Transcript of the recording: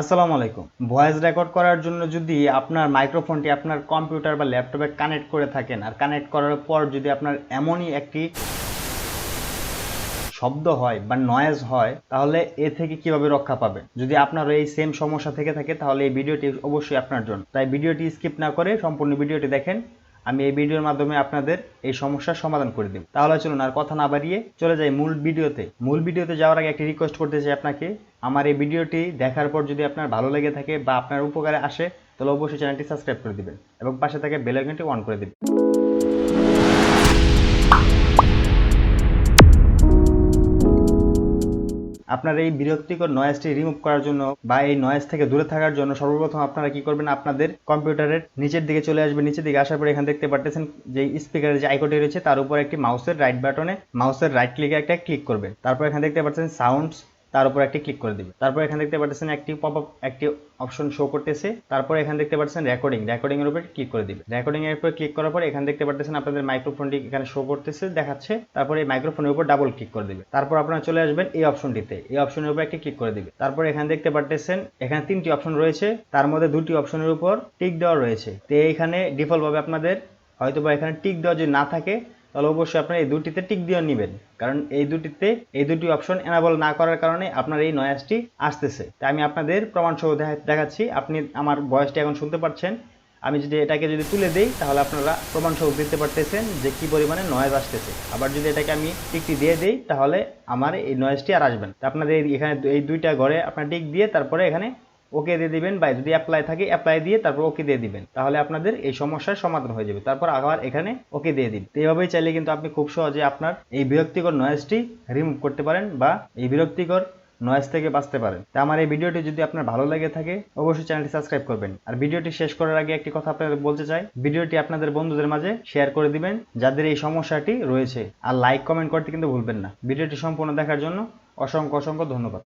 আসসালামু আলাইকুম। Voice record করার জন্য যদি আপনার মাইক্রোফোনটি আপনার কম্পিউটার বা ল্যাপটপে কানেক্ট করে থাকেন আর কানেক্ট করার পর যদি আপনার এমনই একটি শব্দ হয় বা নয়েজ হয়, তাহলে এ থেকে কীভাবে রক্ষা পাবে? যদি আপনার এই সেম সমস্যা থেকে থাকে, তাহলে এই ভিডিওটি অবশ্যই আপনার জন্য। তাই ভিডিওটি স্কিপ না করে সম্পূর্ণ ভিডিওটি দেখেন। আমি এই ভিডিওর মাধ্যমে আপনাদের এই সমস্যার সমাধান করে দেব। তাহলে চলুন আর কথা না বাড়িয়ে চলে যাই মূল ভিডিওতে। মূল ভিডিওতে যাওয়ার আগে একটি রিকোয়েস্ট করতে চাই আপনাকে। আমার এই ভিডিওটি দেখার পর যদি আপনার ভালো লেগে থাকে বা আপনার উপকারে আসে, তাহলে অবশ্যই চ্যানেলটি সাবস্ক্রাইব করে দেবেন এবং পাশে থাকে বেল আইকনটি অন করে দিবেন। আপনার এই বিরক্তিকর নয়েজটি রিমুভ করার জন্য বা এই নয়েজ থেকে দূরে থাকার জন্য সর্বপ্রথম আপনারা কি করবেন? আপনাদের কম্পিউটারের নিচের দিকে চলে আসবেন। নিচের দিকে আসার পর এখানে দেখতে পারতেছেন যে স্পিকারের যে আইকনটি রয়েছে, তার উপর একটি মাউসের রাইট বাটনে মাউসের রাইট ক্লিকে একটা ক্লিক করবেন তারপর এখানে দেখতে পাচ্ছেন সাউন্ডস তার উপর একটি ক্লিক করে দিবে। তারপর এখানে দেখতে পাচ্ছেন একটি পপ আপ একটি অপশন শো করতেছে। তারপর এখানে দেখতে পাচ্ছেন রেকর্ডিং রেকর্ডিং এর উপর ক্লিক করে দিবে। রেকর্ডিং এর উপর ক্লিক করার পর এখানে দেখতে পাচ্ছেন আপনাদের মাইক্রোফোনটি এখানে শো করতেছে, দেখাচ্ছে। তারপর এই মাইক্রোফোনের উপর ডাবল ক্লিক করে দিবে। তারপর আপনারা চলে আসবেন এই অপশনটিতে এই অপশনের উপর একটি ক্লিক করে দিবে। তারপর এখানে দেখতে পাচ্ছেন এখানে তিনটি অপশন রয়েছে। তার মধ্যে দুটি অপশনের উপর টিক দেওয়া রয়েছে। তো এইখানে ডিফল্ট ভাবে আপনাদের হয়তোবা এখানে টিক দেওয়া যদি না থাকে তাহলে অবশ্যই আপনার এই দুটিতে টিক দিয়ে নেবেন। কারণ এই দুটিতে এই দুটি অপশন এনাবল না করার কারণে আপনার এই নয়েজটি আসতেছে। তাই আমি আপনাদের প্রমাণ সহ দেখা- দেখাচ্ছি। আপনি আমার বয়সটি এখন শুনতে পাচ্ছেন। আমি যদি এটাকে যদি তুলে দেই, তাহলে আপনারা প্রমাণ সহ দিতে পারতেছেন যে কি পরিমাণে নয়েজ আসতেছে। আবার যদি এটাকে আমি টিকটি দিয়ে দেই, তাহলে আমার এই নয়েজটি আর আসবে না। তা আপনাদের এখানে এই দুইটা ঘরে আপনার টিক দিয়ে তারপরে এখানে ওকে দিয়ে দিবেন বা যদি অ্যাপ্লাই থাকে অ্যাপ্লাই দিয়ে তারপর ওকে দিয়ে দিবেন। তাহলে আপনাদের এই সমস্যার সমাধান হয়ে যাবে। তারপর আবার এখানে ওকে দিয়ে দিন। তো এইভাবেই চাইলে কিন্তু আপনি খুব সহজে আপনার এই বিরক্তিকর নয়েজটি রিমুভ করতে পারেন বা এই বিরক্তিকর নয়েজ থেকে বাঁচতে পারেন। তা আমার এই ভিডিওটি যদি আপনার ভালো লেগে থাকে, অবশ্যই চ্যানেলটি সাবস্ক্রাইব করবেন। আর ভিডিওটি শেষ করার আগে একটি কথা আপনাদের বলতে চাই। ভিডিওটি আপনাদের বন্ধুদের মাঝে শেয়ার করে দিবেন, যাদের এই সমস্যাটি রয়েছে। আর লাইক কমেন্ট করতে কিন্তু ভুলবেন না। ভিডিওটি সম্পূর্ণ দেখার জন্য অসংখ্য অসংখ্য ধন্যবাদ।